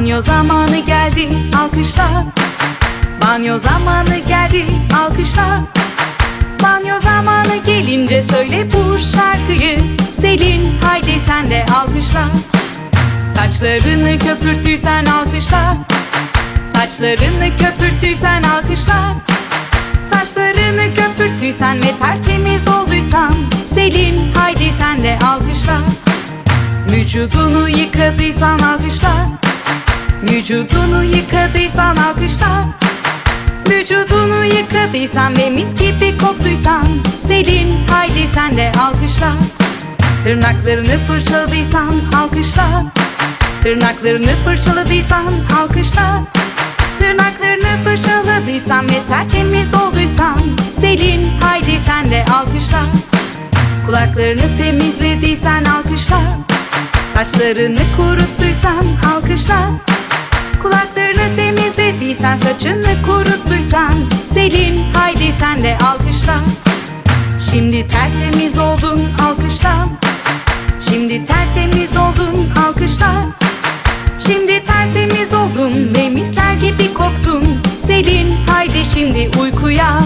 Banyo zamanı geldi alkışla. Banyo zamanı geldi alkışla. Banyo zamanı gelince söyle bu şarkıyı. Selin haydi sen de alkışla. Saçlarını köpürttüysen alkışla. Saçlarını köpürttüysen alkışla. Saçlarını köpürttüysen ve tertemiz olduysan Selin haydi sen de alkışla. Vücudunu yıkadıysan alkışla Vücudunu yıkadıysan alkışla. Vücudunu yıkadıysan ve mis gibi koktuysan Selin haydi sen de alkışla. Tırnaklarını fırçaladıysan alkışla. Tırnaklarını fırçaladıysan alkışla. Tırnaklarını fırçaladıysan ve tertemiz olduysan Selin haydi sen de alkışla. Kulaklarını temizlediysen alkışla. Saçlarını kuruttuysan alkışla saçını kuruttuysan Selim haydi sen de alkışla. Şimdi tertemiz oldun alkışla. Şimdi tertemiz oldun alkışla. Şimdi tertemiz oldun memisler gibi koktun. Selim haydi şimdi uykuya.